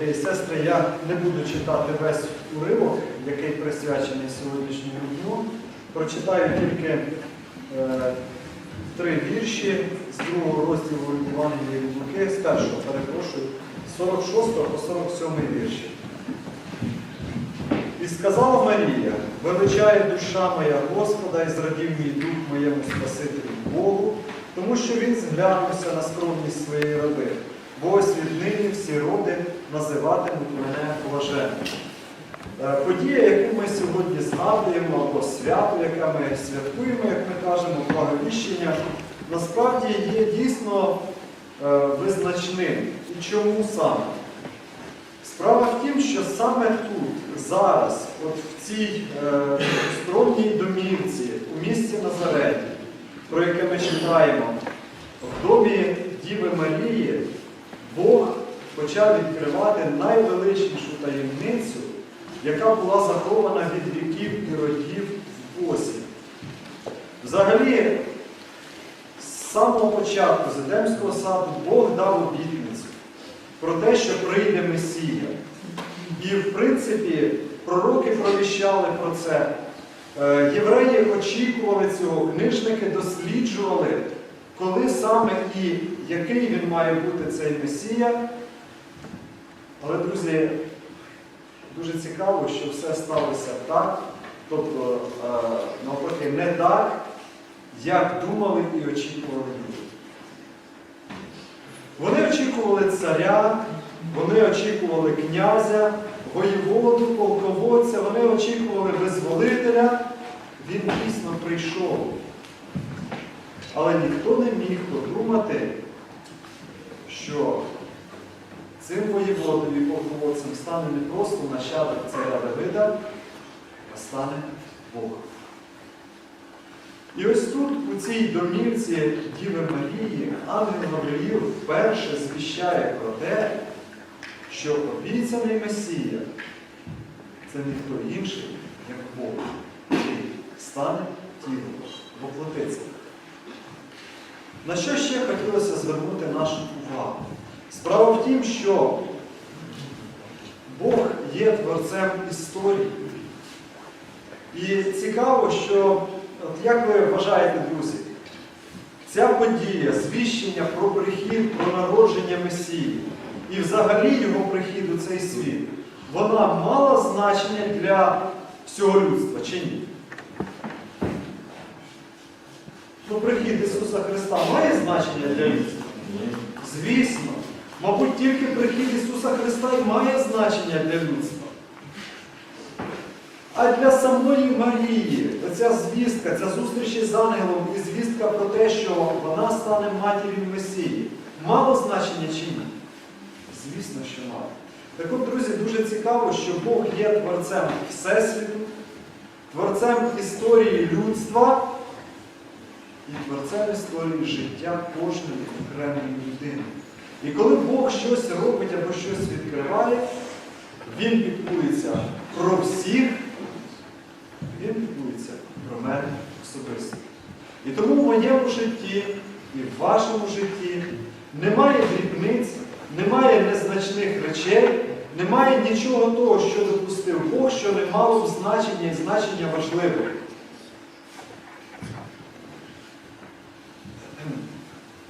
Брати і сестри, я не буду читати весь уривок, який присвячений сьогоднішньому дню. Прочитаю тільки е, три вірші з другого розділу Євангелії Луки, з першого, перепрошую, 46 по 47 вірші. І сказала Марія, величає душа моя Господа, і зрадів мій дух моєму Спасителю Богу, тому що він зглянувся на скромність своєї раби. Бо ось віднині всі роди називатимуть мене блаженним. Е, Подія, яку ми сьогодні згадуємо, або свято, яке ми святкуємо, як ми кажемо, благовіщення, насправді є дійсно е, визначним. І чому саме? Справа в тім, що саме тут, зараз, от в цій е, домівці, у місті Назареті, про яке ми читаємо, в домі Діви Марії, почав відкривати найвеличнішу таємницю, яка була захована від віків і родів в Бозі. Взагалі, з самого початку з саду Бог дав обітницю про те, що прийде Месія. І, в принципі, пророки провіщали про це. Е, Євреї очікували цього, книжники досліджували, коли саме і який він має бути цей Месія. Але, друзі, дуже цікаво, що все сталося так, тобто, е, навпаки, не так, як думали і очікували люди. Вони очікували царя, вони очікували князя, воєводу, полководця, вони очікували визволителя. Він дійсно прийшов. Але ніхто не міг подумати, що цим воєводом і полководцем стане не просто нащадок царя Давида, а стане Бог. І ось тут, у цій домівці Діви Марії, ангел Гавриїл вперше звіщає про те, що обіцяний Месія це ніхто інший, як Бог, який стане тілом, воплотиться. На що ще хотілося звернути нашу увагу? Справа в тім, що Бог є творцем історії. І цікаво, що, от як ви вважаєте, друзі, ця подія, звіщення про прихід, про народження Месії і взагалі його прихід у цей світ, вона мала значення для всього людства чи ні? Ну, прихід Ісуса Христа має значення для людства? Звісно. Мабуть, тільки прихід Ісуса Христа і має значення для людства. А для самої Марії, оця звістка, ця зустріч із ангелом і звістка про те, що вона стане матір'ю Месії, мало значення чи ні? Звісно, що мало. Так от, друзі, дуже цікаво, що Бог є творцем Всесвіту, творцем історії людства і творцем історії життя кожної окремої людини. І коли Бог щось робить або щось відкриває, Він піклується про всіх, Він піклується про мене особисто. І тому в моєму житті і в вашому житті немає дрібниць, немає незначних речей, немає нічого того, що допустив Бог, що не мало б значення і значення важливе.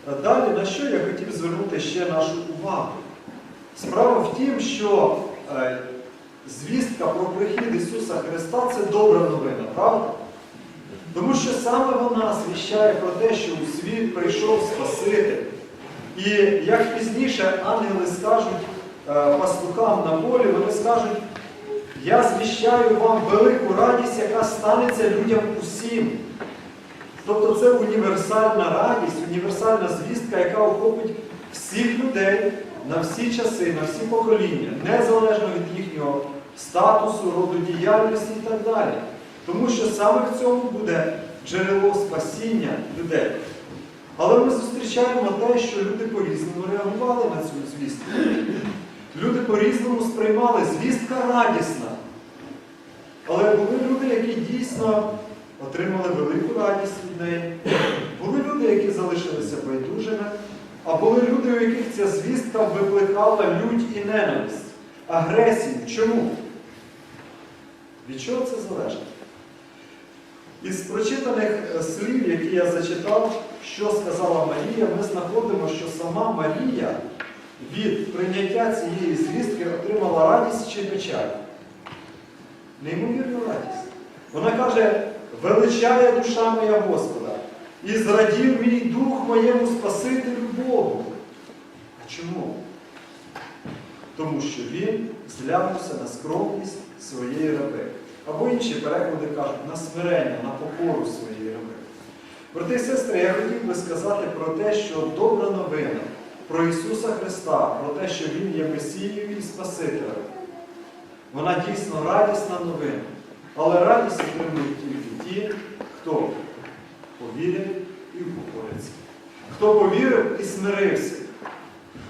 Далі, на що я хотів звернути ще нашу увагу? Справа в тім, що е, звістка про прихід Ісуса Христа це добра новина, правда? Тому що саме вона звіщає про те, що у світ прийшов Спаситель. І як пізніше ангели скажуть е, пастухам на полі, вони скажуть, я звіщаю вам велику радість, яка станеться людям усім. Тобто це універсальна радість, універсальна звістка, яка охопить всіх людей на всі часи, на всі покоління, незалежно від їхнього статусу, роду діяльності і так далі. Тому що саме в цьому буде джерело спасіння людей. Але ми зустрічаємо те, що люди по-різному реагували на цю звістку. Люди по-різному сприймали звістка радісна. Але були люди, які дійсно отримали велику радість від неї. Були люди, які залишилися байдужими, а були люди, у яких ця звістка викликала лють і ненависть. агресію. Чому? Від чого це залежить? Із прочитаних е, слів, які я зачитав, що сказала Марія, ми знаходимо, що сама Марія від прийняття цієї звістки отримала радість чи печаль. Неймовірну радість. Вона каже, величає душа моя Господа, і зрадів мій дух моєму Спасителю Богу. А чому? Тому що він зглянувся на скромність своєї раби. Або інші переклади кажуть на смирення, на покору своєї раби. Брати і сестри, я хотів би сказати про те, що добра новина про Ісуса Христа, про те, що Він є Месією і Спасителем. Вона дійсно радісна новина. Але радість отримують тільки ті, хто повірив і упокориться. Хто повірив і смирився.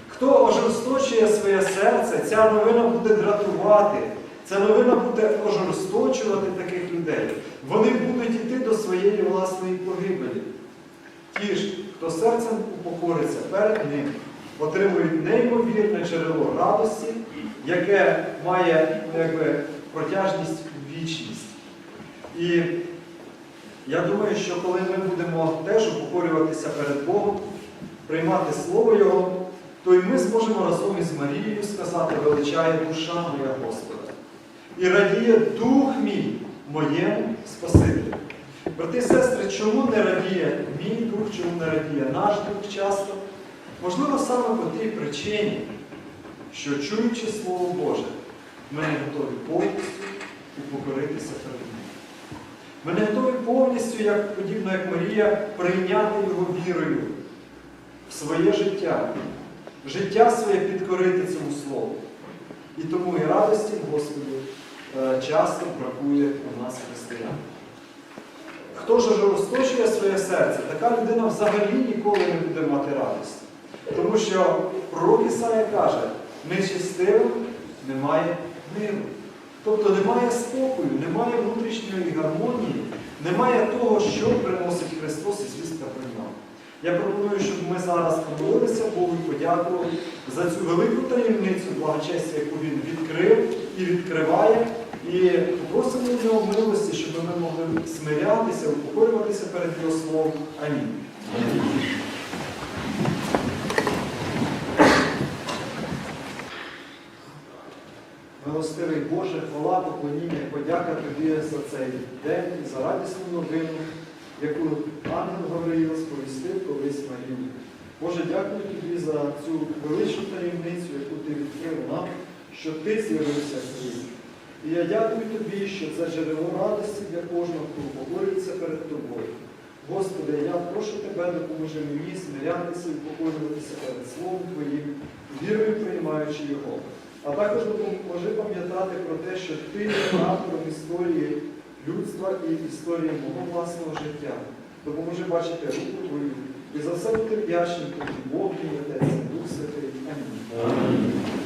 Хто ожорсточує своє серце, ця новина буде дратувати. Ця новина буде ожорсточувати таких людей. Вони будуть йти до своєї власної погибелі. Ті ж, хто серцем упокориться перед ним, отримують неймовірне джерело радості, яке має ну, якби, протяжність у вічність. І я думаю, що коли ми будемо теж упокорюватися перед Богом, приймати Слово Його, то і ми зможемо разом із Марією сказати, величає душа моя Господа. І радіє дух мій моєму Спасителю. Брати і сестри, чому не радіє мій дух, чому не радіє наш дух часто? Можливо, саме по тій причині, що чуючи Слово Боже, ми не готові повністю упокоритися перед Ним. Ми не готові повністю, як подібно як Марія, прийняти Його вірою в своє життя, життя своє підкорити цьому Слову. І тому і радості в Господі е, часто бракує у нас християн. Хто ж розточує своє серце, така людина взагалі ніколи не буде мати радості. Тому що пророк Ісая каже, нечистивим немає миру. Тобто немає спокою, немає внутрішньої гармонії, немає того, що приносить Христос і звістка про нього. Я пропоную, щоб ми зараз помолилися Богу і подякували за цю велику таємницю благочестя, яку Він відкрив і відкриває. І попросимо нього милості, щоб ми могли смирятися, упокорюватися перед Його словом. Амінь. Милостивий Боже, хвала, поклоніння, подяка Тобі за цей день і за радісну новину, яку ангел Гавриїл сповістив колись Марії. Боже, дякую Тобі за цю величну таємницю, яку Ти відкрив нам, що Ти з'явився в світі. І я дякую Тобі, що це джерело радості для кожного, хто покорюється перед Тобою. Господи, я прошу Тебе, допоможи мені смирятися і покорюватися перед Словом Твоїм, вірою приймаючи його. А також допоможи пам'ятати про те, що ти є автором історії людства і історії мого власного життя. Допоможи бачити руку твою. І за все бути вдячним тобі, Бог Отець, Дух Святий. Амінь.